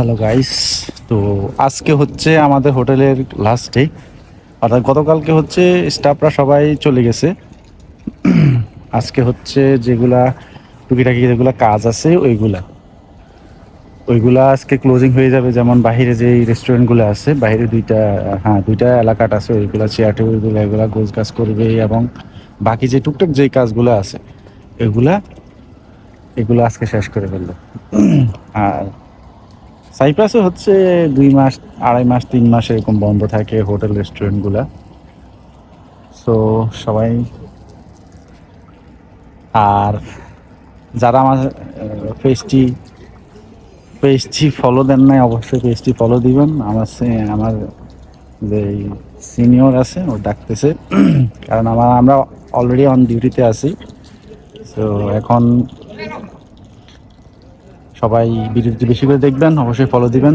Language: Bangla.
হ্যালো গাইস তো আজকে হচ্ছে আমাদের হোটেলের লাস্ট ডে অর্থাৎ গতকালকে হচ্ছে স্টাফরা সবাই চলে গেছে। আজকে হচ্ছে যেগুলা টুকিটাকি যেগুলা কাজ আছে, ওইগুলা। ওইগুলা আজকে ক্লোজিং হয়ে যাবে। যেমন বাইরে যে রেস্টুরেন্টগুলো আছে বাইরে দুইটা হ্যাঁ দুইটা এলাকাটা আছে। ওইগুলা চেয়ার টেবিলগুলো এগুলা গোছ কাজ করবে এবং বাকি যে টুকটাক যে কাজগুলো আছে, এগুলা, এগুলো আজকে শেষ করে ফেলল। আর সাইপ্রাসে হচ্ছে দুই মাস, আড়াই মাস, তিন মাস এরকম বন্ধ থাকে হোটেল, রেস্টুরেন্টগুলা। সো সবাই আর যারা আমার পেজটি পেজটি ফলো দেন নাই, অবশ্যই পেজটি ফলো দিবেন। আমার সে- আমার যে সিনিয়র আছে, ও ডাকতেছে। কারণ আমার, আমরা অলরেডি অন ডিউটিতে আছি। তো এখন সবাই ভিডিওটি বেশি করে দেখবেন অবশ্যই ফলো দিবেন।